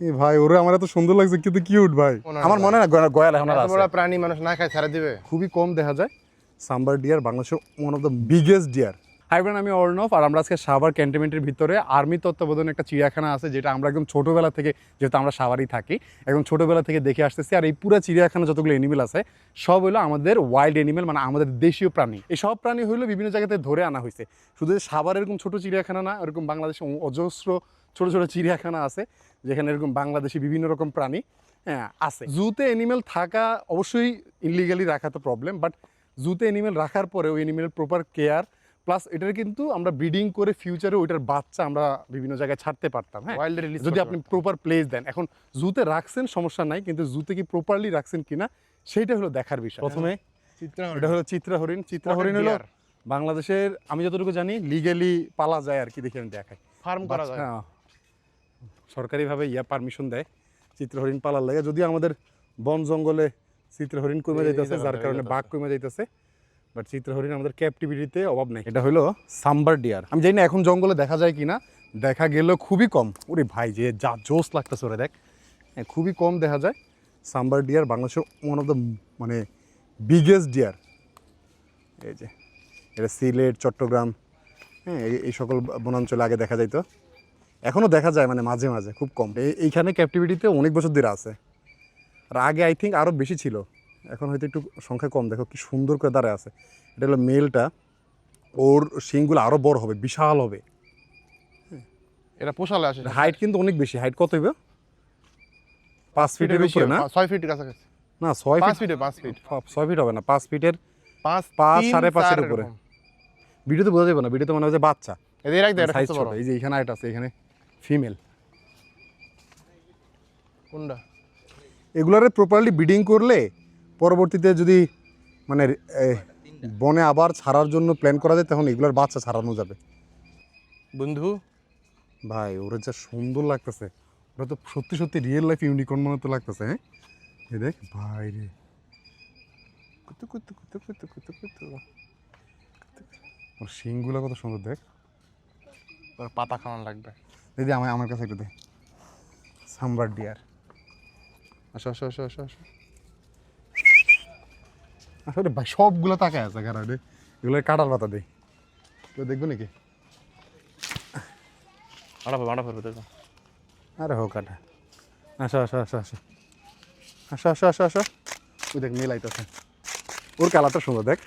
এই ভাই ওরে আমার এত সুন্দর লাগছে কিন্তু কিউট ভাই? আমার মনে না গয়া- গয়াল এখন আর আছে। বড় প্রাণী মানুষ না খায় ছেড়ে দিবে। খুবই কম দেখা যায়। সাম্বার ডিয়ার বাংলাদেশের one of the biggest deer high ব্রান আমি অর্ণব আর আমরা আজকে সাভার ক্যান্টনমেন্টের ভিতরে আর্মি তত্ত্বাবধানে একটা চিড়িয়াখানা আছে যেটা আমরা একদম ছোটোবেলা থেকে যেহেতু আমরা সাভারই থাকি একদম ছোটোবেলা থেকে দেখে আসতেছি আর এই পুরো চিড়িয়াখানা যতগুলো এনিমেল আছে সব হলো আমাদের ওয়াইল্ড এনিমেল মানে আমাদের দেশীয় প্রাণী। এই সব প্রাণী হলো বিভিন্ন জায়গাতে ধরে আনা হয়েছে। শুধু সাভার এরকম ছোটো চিড়িয়াখানা না এরকম বাংলাদেশে অজস্র ছোটো ছোটো চিড়িয়াখানা আছে যেখানে এরকম বাংলাদেশি বিভিন্ন রকম প্রাণী হ্যাঁ আছে। জুতে এনিমেল থাকা অবশ্যই ইনলিগালি রাখা তো প্রবলেম বাট জুতে এনিমেল রাখার পরে ওই এনিমেল প্রপার কেয়ার প্লাস এটার কিন্তু আমরা ব্রিডিং করে ফিউচারে ওইটার বাচ্চা আমরা বিভিন্ন জায়গায় ছাড়তে পারতাম হ্যাঁ। যদি আপনি প্রপার প্লেস দেন এখন জুতে রাখছেন সমস্যা নাই কিন্তু জুতে কি প্রপারলি রাখছেন কিনা সেইটা হলো দেখার বিষয় প্রথমে এটা হলো চিত্রা হরিণ চিত্রা হরিণ হলো বাংলাদেশের আমি যতটুকু জানি লিগেলি পালা যায় আর কি দেখে আমি দেখাই। ফার্ম করা যায়। হ্যাঁ। সরকারিভাবে ইয়া পারমিশন দেয় চিত্র হরিণ পালার লাগে। যদি আমাদের বন জঙ্গলে চিত্র হরিণ কমে যাইতেছে যার কারণে বাঘ কমে যাইতেছে। বাট চিত্র হরিণ আমাদের ক্যাপটিভিটিতে অভাব নেই। এটা হলো সাম্বার ডিয়ার আমি জানি না এখন জঙ্গলে দেখা যায় কিনা দেখা গেলেও খুবই কম। ওরে ভাই যে যা জোস লাগতেছে ওরে দেখ। হ্যাঁ, খুবই কম দেখা যায়। সাম্বার ডিয়ার বাংলাদেশের ওয়ান অফ দ্য মানে বিগেস্ট ডিয়ার এই যে এটা সিলেট চট্টগ্রাম হ্যাঁ এই- এই সকল বনাঞ্চলে আগে দেখা যাইতো। এখনও দেখা যায় মানে মাঝে মাঝে খুব কম। এইখানে ক্যাপটিভিটিতে অনেক বছর ধরে আছে। আর আগে আই থিঙ্ক আরও বেশি ছিল। এখন হয়তো একটু সংখ্যা কম। দেখো কি সুন্দর করে দাঁড়ায় আছে। এটা হলো মেলটা ওর শিংগুলো আরও বড় হবে বিশাল হবে। এটা পোষালে আসে হাইট কিন্তু অনেক বেশি। হাইট কত হইবে পাঁচ ফিটের বেশি উপরে না? ছয় ফিটের কাছাকাছি। না ছয় পাঁচ ফিট ফিটে পাঁচ ফিট ছয় ফিট হবে না। পাঁচ ফিটের পাঁচ পাঁচ, সাড়ে পাঁচের উপরে। এরকম। ভিডিওতে বোঝা যাবে না। ভিডিওতে মনে হয় যে বাচ্চা। এই যে এখানে আরেকটা আছে এখানে ফিমেল। কোনটা? এগুলারে প্রপারলি ব্রিডিং করলে পরবর্তীতে যদি মানে বনে আবার ছাড়ার জন্য প্ল্যান করা যায় তখন এগুলার বাচ্চা ছাড়ানো যাবে। বন্ধু? ভাই ওরা যা সুন্দর লাগতেছে। ওরা তো সত্যি সত্যি রিয়েল লাইফ ইউনিকর্ন মনে তো লাগতেছে হ্যাঁ? এই দেখ ভাই রে। কুতু কুতু কুতু কুতু কুতু কুতু। ওর শিংগুলো কত সুন্দর দেখ। পাতা খাওয়ানো লাগবে। দিদি আমার আমার কাছে একটু দে। সাম্বার ডিয়ার। আসো আসো আসো আসো আসো। আসলে ভাই সবগুলো তাকায় আছে কারণ রে? এগুলো কাটার পাতা দেই কেউ দেখব নাকি? মারা মারা ফেলবে দেখো। আরে হোক কাটা। আসো আসো আসো আসো। আসো আসো আসো আসো। ওই দেখ মেল আইতেছে ওর কালারটা সুন্দর দেখ।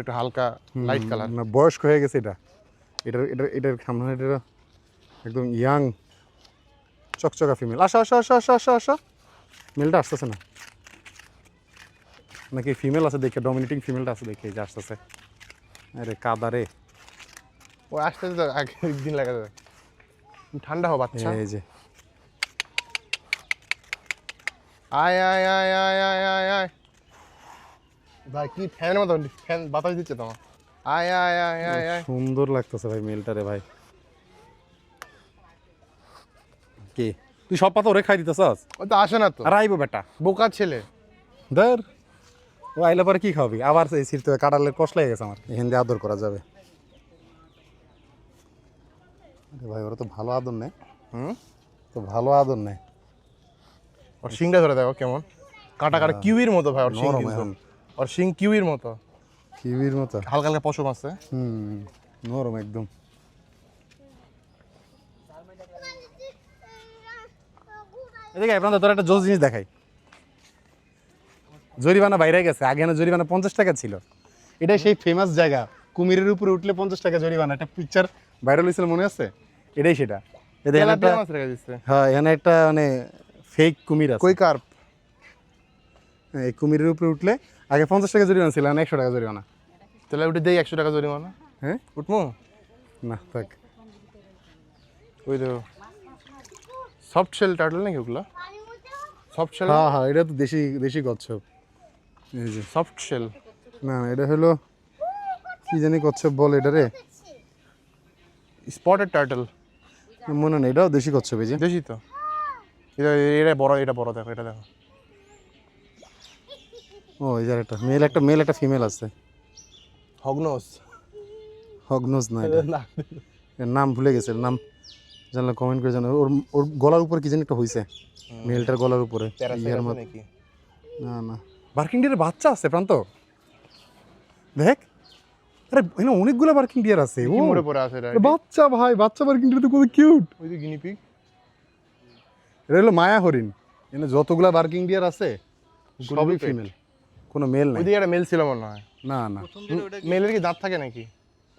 একটু হালকা লাইট কালার না বয়স্ক হয়ে গেছে এটা। এটার এটার এটার সামনে এটা একদম ইয়াং চকচকা ফিমেল আসো আসো আসো আসো আসো আসো। মেলটা আসতেছে না। নাকি ফিমেল আছে দেখে ডমিনেটিং ফিমেলটা আছে দেখে যে আসতেছে। আরে কাদা রে। ও আসতে তো আগে একদিন লাগা যাবে ঠান্ডা হো বাচ্চা। এই যে। আয় আয় আয় আয় আয় আয় আয়। ভাই কি ফ্যানের মতো ফ্যান বাতাস দিচ্ছে তোমার। আয় আয় আয় আয় আয়। সুন্দর লাগতেছে ভাই মেলটা রে ভাই। কি? তুই সব পাতা ওরে খাই দিতেছস? ও তো আসে না তো। আর আইবো বেটা। বোকা ছেলে। ধর। ও আইলে পরে কি খাবি? আবার সেই সিরতে কাটালে কষ্ট লেগে গেছে আমার। এখান দিয়ে আদর করা যাবে। ভাই ওরা তো ভালো আদর নেয়। হুম? তো ভালো আদর নেয়। ওর শিংটা ধরে দেখো কেমন। কাটা কাটা কিউইর মতো ভাই ওর শিং কিন্তু। ওর শিং কিউইর মতো। কিবির মতো। হালকা হালকা পশম আছে। হুম নরম একদম। এদিকে আপনাদের তোর একটা জোস জিনিস দেখাই। জরিমানা বাইরে গেছে আগে না জরিমানা পঞ্চাশ টাকা ছিল। এটাই সেই ফেমাস জায়গা কুমিরের উপরে উঠলে পঞ্চাশ টাকা জরিমানা একটা পিকচার ভাইরাল হয়েছিল মনে আছে? এটাই সেটা। হ্যাঁ এখানে একটা মানে ফেক কুমির আছে। কই কার্প? এই কুমিরের উপরে উঠলে আগে পঞ্চাশ টাকা জরিমানা ছিল একশো টাকা জরিমানা। তাহলে উঠে দেই একশো টাকা জরিমানা। হ্যাঁ? উঠমু? না থাক। ওই তো সফট শেল টার্টল নাকি ওগুলো? সফট শেল হ্যাঁ হ্যাঁ এটা তো দেশি দেশি কচ্ছপ। এই যে। সফট শেল না এটা হলো কি জানি কচ্ছপ বলে এটা রে? স্পটেড টার্টল মনে নেই এটাও দেশি কচ্ছপ এই যে। দেখি তো। এটা এটা বড় এটা বড় দেখো এটা দেখো। ও এই যে একটা মেল একটা মেল একটা ফিমেল আছে। হগনোস হগনোজ না এটা। নাম ভুলে গেছে নাম জানলে কমেন্ট করে জানাবে। ওর ওর গলার উপরে কি জানি একটা হয়েছে মেলটার গলার উপরে। না না। বার্কিং ডিয়ারের বাচ্চা আছে প্রান্ত? দেখ। আরে এখানে অনেকগুলো বার্কিং ডিয়ার আছে ও। মরে পড়ে আছে বাচ্চা ভাই বাচ্চা বার্কিং ডিয়ার তো কত কিউট ওই যে গিনিপিগ এটা হলো মায়া হরিণ। এখানে যতগুলা বার্কিং ডিয়ার আছে সবই ফিমেল কোনো মেল নাই। ওইদিকে একটা মেল ছিল মনে হয়। না না। মেলের কি দাঁত থাকে নাকি?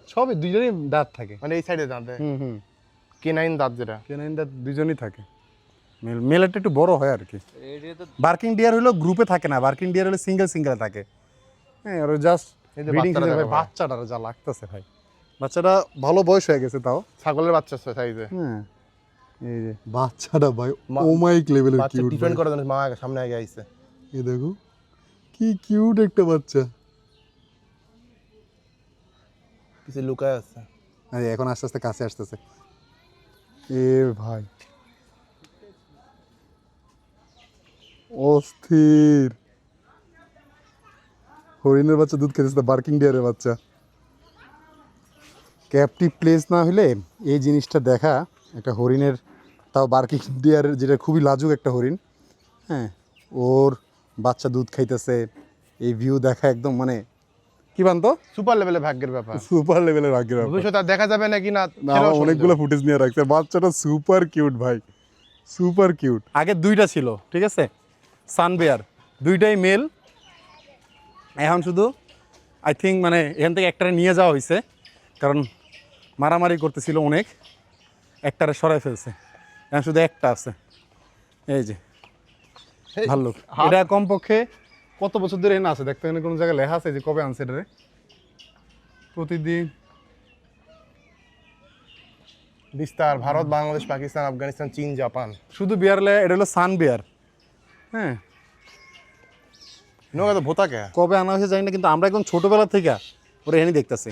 সবই দুজনেই দাঁত থাকে। মানে এই সাইডে দাঁত হুম হুম। কেনাইন দাঁত যেটা। কেনাইন দাঁত দুজনই থাকে। মেল মেলেরটা একটু বড় হয় আর কি। বার্কিং ডিয়ার হলো গ্রুপে থাকে না বার্কিং ডিয়ার হলো সিঙ্গেল সিঙ্গেল থাকে। হ্যাঁ আর জাস্ট এই যে। বাচ্চাটার লাগতেছে ভাই। বাচ্চাটা ভালো বয়স হয়ে গেছে তাও। ছাগলের বাচ্চা সাইজে হ্যাঁ এই যে বাচ্চাটা ভাই ওমাইক লেভেলের কিউট ডিপেন্ড করে মা সামনে আগে আইছে। এই দেখো কি কিউট একটা বাচ্চা। কিছু লুকায় আছে। এখন আস্তে আস্তে কাছে আসতেছে। এ ভাই। অস্থির। হরিণের বাচ্চা দুধ খেতেছে বার্কিং ডিয়ারের বাচ্চা। ক্যাপটিভ প্লেস না হলে এই জিনিসটা দেখা, একটা হরিণের, তাও বার্কিং ডিয়ারের যেটা খুবই লাজুক একটা হরিণ। হ্যাঁ ওর বাচ্চা দুধ খাইতেছে, এই ভিউ দেখা একদম মানে কি বানতো? সুপার লেভেলের ভাগ্যের ব্যাপার। সুপার লেভেলের ভাগ্যের ব্যাপার। ভবিষ্যতে দেখা যাবে নাকি না না সেটাও আমার সন্দেহ। অনেকগুলো ফুটেজ নিয়ে রাখছে। বাচ্চাটা সুপার কিউট ভাই। সুপার কিউট আগে দুইটা ছিল ঠিক আছে? সানবেয়ার দুইটাই মেল এখন শুধু আই থিঙ্ক মানে এখান থেকে একটারে নিয়ে যাওয়া হয়েছে। কারণ মারামারি করতেছিল অনেক। একটারে সরাই ফেলছে। এখন শুধু একটা আছে। এই যে এই, ভাল্লুক। এটা কমপক্ষে কত বছর ধরে এনে আছে? দেখতে এখানে কোনো জায়গায় লেখা আছে যে কবে আনছে এটারে প্রতিদিন বিস্তার ভারত বাংলাদেশ পাকিস্তান আফগানিস্তান চীন জাপান। শুধু বিয়ার লে এটা হলো সান বিয়ার। হ্যাঁ। নৌকা তো ভোতা কে? কবে আনা হয়েছে জানি না কিন্তু আমরা একদম ছোটোবেলা থেকে ওরা এখানে দেখতেছি।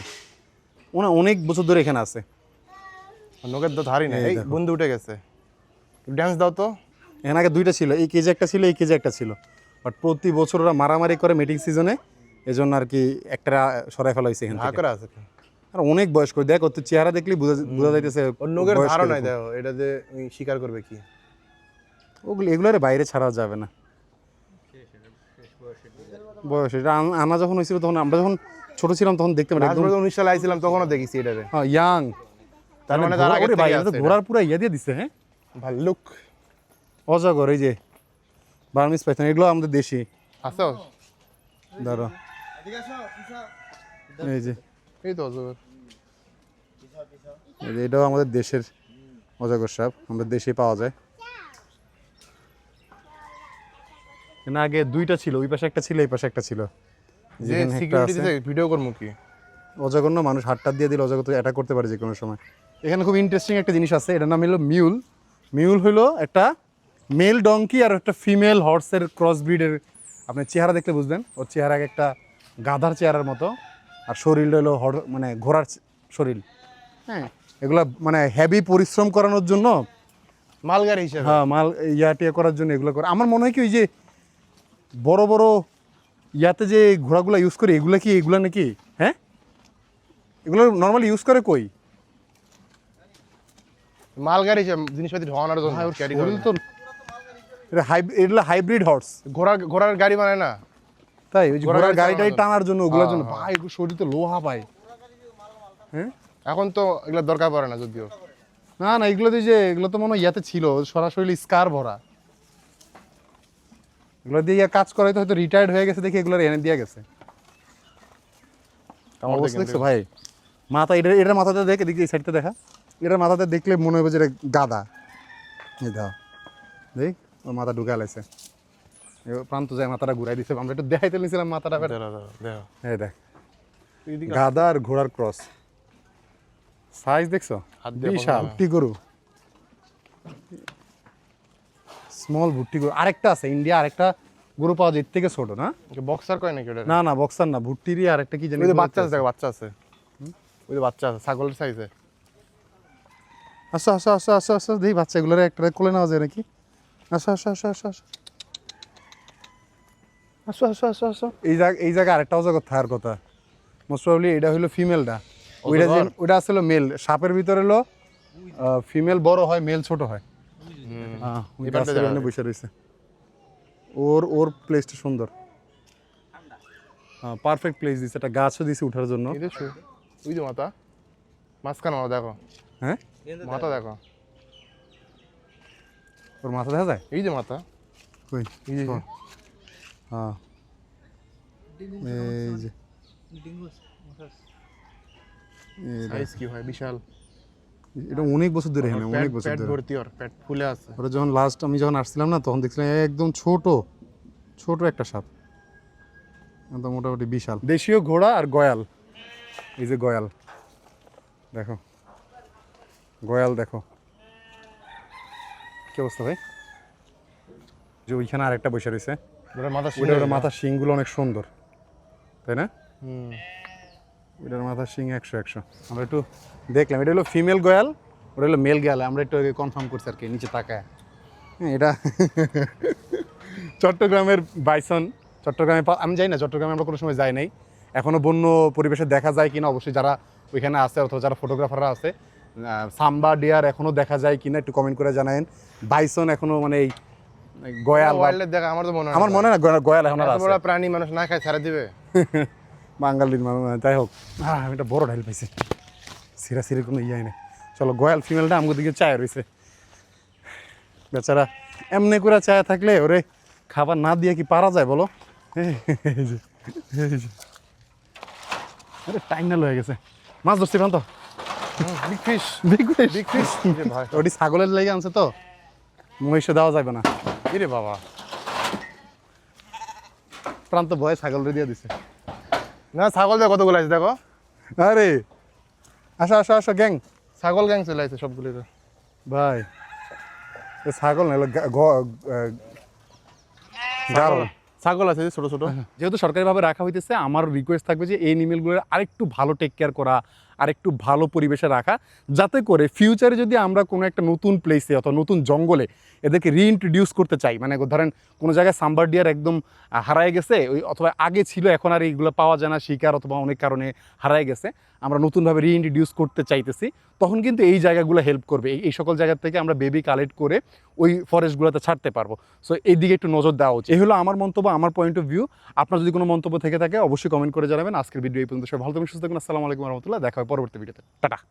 ওনা অনেক বছর ধরে এখানে আছে। নৌকার তো ধারি না এই এই বন্ধু উঠে গেছে। ড্যান্স দাও তো। এখানে আগে দুইটা ছিল এই কেজি একটা ছিল এই কেজি একটা ছিল। বাট প্রতি বছর ওরা মারামারি করে মিটিং সিজনে এজন্য আর কি একটা সরাই ফেলা হয়েছে এখান আছে আর অনেক বয়স্ক দেখ ওর তো চেহারা দেখলেই বোঝা বোঝা যাইতেছে। দেখো এটা যে স্বীকার করবে কি? ওগুলো এগুলোর বাইরে ছাড়া যাবে না। বয়স এটা আনা যখন হয়েছিল তখন আমরা যখন ছোট ছিলাম তখন দেখতে পারি একদম উনিশ সালে আইছিলাম তখনও দেখেছি এটারে। হ্যাঁ ইয়াং তার মানে এটা। ঘোড়ার পুরো ইয়ে দিয়ে দিছে হ্যাঁ? ভাল্লুক। অজগর এই যে। বার্মিস পাইথন এগুলো আমাদের দেশি। আসো ধরো এই যে। এই তো অজগর। এটাও আমাদের দেশের অজগর সাপ আমাদের দেশে পাওয়া যায়। এখানে আগে দুইটা ছিল ওই পাশে একটা ছিল এই পাশে একটা ছিল। যে সিকিউরিটি আছে। দিতে ভিডিও করব কি? অজগর না মানুষ হাতটা দিয়ে দিলে অজগর তো অ্যাটাক করতে পারে যে কোনো সময়। এখানে খুব ইন্টারেস্টিং একটা জিনিস আছে এটার নাম হলো মিউল। মিউল হলো একটা মেল ডঙ্কি আর একটা ফিমেল হর্সের ক্রস ব্রিডের আপনি চেহারা দেখলে বুঝবেন। ওর চেহারা একটা গাধার চেহারার মতো। আর শরীর হলো হর মানে ঘোড়ার শরীর। হ্যাঁ। এগুলা মানে হেভি পরিশ্রম করানোর জন্য মালগাড়ি হিসেবে। হ্যাঁ মাল ইয়া টিয়া করার জন্য এগুলো করে। আমার মনে হয় কি ওই যে বড় বড় ইয়াতে যে ঘোড়াগুলো ইউজ করে এগুলা কি এগুলা নাকি? হ্যাঁ? এগুলো নর্মালি ইউজ করে কই? মালগাড়ি জিনিসপাতি ঢোয়ানোর জন্য ক্যারি করে শরীর তো এটা এগুলো হাইব্রিড হর্স ঘোড়ার ঘোড়ার গাড়ি বানায় না? তাই ওই যে ঘোড়ার ঘোড়ার গাড়ি গাড়িটাই টানার জন্য ওগুলোর জন্য। ভাই শরীর তো লোহা পায় হ্যাঁ? এখন তো এগুলো দরকার পড়ে না যদিও। না না এগুলো তো যে এগুলো তো মনে হয় ইয়াতে ছিল সরাসরি স্কার ভরা। এগুলো দিয়ে ইয়া কাজ করাই তো হয়তো রিটায়ার্ড হয়ে গেছে দেখে এগুলো এনে দিয়ে গেছে। আমার অবস্থা দেখছ ভাই? মাথা এটা এটার মাথাতে দেখ এদিকে এই সাইডটা দেখা। এটার মাথাতে দেখলে মনে হবে যে এটা গাদা এই দেখ। ওর মাথা ঢুকে লাইছে। প্রান্ত যায় মাথাটা ঘুরাই দিছে আমরা একটু দেখাইতে নিয়েছিলাম মাথাটা। দেখো, দেখো, দেখো। এই দেখ। এইদিকে গাদা আর ঘোড়ার ক্রস সাইজ দেখছ? বিশাল। ভুট্টি গরু স্মল ভুট্টি গরু আরেকটা আছে ইন্ডিয়া আরেকটা গরু পাওয়া যায় থেকে ছোট না? বক্সার কয় নাকি ওটা? না না বক্সার না ভুট্টিরই আরেকটা কি জানি বাচ্চা আছে। দেখো বাচ্চা আছে। ওই যে বাচ্চা আছে ছাগলের সাইজে আসো আসো আসো আসো আসো দেখি বাচ্চাগুলোর একটা কোলে নেওয়া যায় নাকি? আসো আসো আসো আসো আসো। আসো আসো আসো আসো। এই জায়গা এই জায়গায় আরেকটা অজগর থাকার কথা। মোস্ট প্রবলি এটা হলো ফিমেলটা। ওইটা যে ওইটা আসলে মেল সাপের ভিতরে হলো ফিমেল বড় হয় মেল ছোট হয়। হ্যাঁ। বসে রয়েছে। ওর ওর প্লেসটা সুন্দর। হ্যাঁ পারফেক্ট প্লেস দিছে। একটা গাছও দিছে ওঠার জন্য। ওই যে মাথা। মাঝখানে দেখো। হ্যাঁ? মাথা দেখো। ওর মাথা দেখা যায়? এই যে মাথা। কই? এই যে। হ্যাঁ। এই যে। সাইজ কি হয় বিশাল। এটা অনেক বছর ধরে অনেক বছর পেট ধরে। ভর্তি ওর পেট ফুলে আছে। ওরা যখন লাস্ট আমি যখন আসছিলাম না তখন দেখছিলাম একদম ছোট ছোট একটা সাপ। একদম মোটামুটি বিশাল। দেশীয় ঘোড়া আর গয়াল। এই যে গয়াল। দেখো। গয়াল দেখো। কি অবস্থা ভাই? যে ওইখানে আরেকটা বসে রয়েছে। ওটার মাথা ওটার মাথার শিংগুলো অনেক সুন্দর। তাই না? হুম। ওইটার মাথার শিং একশো একশো। আমরা একটু দেখলাম এটা হলো ফিমেল গয়াল ওটা হলো মেল গয়াল আমরা একটু কনফার্ম করছি আর কি নিচে তাকায়। হ্যাঁ এটা চট্টগ্রামের বাইসন চট্টগ্রামে আমি যাই না চট্টগ্রামে আমরা কোনো সময় যাই নাই। এখনও বন্য পরিবেশে দেখা যায় কিনা অবশ্যই যারা ওইখানে আছে অথবা যারা ফটোগ্রাফাররা আছে সাম্বা ডিয়ার এখনও দেখা যায় কিনা একটু কমেন্ট করে জানায়েন। বাইসন এখনও মানে এই গয়াল দেখা আমার তো মনে হয় আমার মনে হয় না গয়াল এখন আছে বড় প্রাণী মানুষ না খায় ছাড়া দিবে। বাঙালির মানুষ যাই হোক। আহ, আমি একটা বড় ঢাইল পাইছি। সিরা সিরি কোনো ইয়াই নেই। চলো গয়াল ফিমেলটা আমাকে দিকে চায় রয়েছে বেচারা এমনি করে চায় থাকলে ওরে খাবার না দিয়ে কি পারা যায় বলো। আরে টাইম না লয়ে গেছে। মাছ ধরছি Pranto big fish. Big fish? Big fish? ভাই? ওটি ছাগলের লেগে আনছে তো। মহিষে দেওয়া যাবে না। কি রে বাবা? প্রান্ত ভয়ে ছাগলরে দিয়ে দিছে। না ছাগল দেখো কতগুলো আছে দেখো? আরে! আসো আসো আসো গ্যাং। ছাগল গ্যাং চলে আছে সবগুলো তো। ভাই ছাগল না। ছাগল। আছে ছোট ছোট। যেহেতু সরকারিভাবে রাখা হইতেছে আমার রিকোয়েস্ট থাকবে যে এই নিমেলগুলোর আরেকটু ভালো টেক কেয়ার করা আরেকটু ভালো পরিবেশে রাখা, যাতে করে ফিউচারে যদি আমরা কোনো একটা নতুন প্লেসে অথবা নতুন জঙ্গলে এদেরকে রিইন্ট্রোডিউস করতে চাই মানে ধরেন কোনো জায়গায় সাম্বার ডিয়ার একদম হারায় গেছে, ওই অথবা আগে ছিল, এখন আর এইগুলো পাওয়া যায় না, শিকার অথবা অনেক কারণে হারায় গেছে, আমরা নতুনভাবে রিইন্ট্রোডিউস করতে চাইতেছি, তখন কিন্তু এই জায়গাগুলো হেল্প করবে, এই- সকল জায়গা থেকে আমরা বেবি কালেক্ট করে ওই ফরেস্টগুলোতে ছাড়তে পারব। সো এই দিকে একটু নজর দেওয়া উচিত। এই হলো আমার মন্তব্য, আমার পয়েন্ট অফ ভিউ আপনার যদি কোনো মন্তব্য থেকে থাকে, অবশ্যই কমেন্ট করে জানাবেন। আজকের ভিডিও এই পর্যন্ত, সবাই ভালো থাকবেন, সুস্থ থাকুন আসসালামু আলাইকুম রহমতুল্লাহ। দেখা পরবর্তী ভিডিওতে টাটা।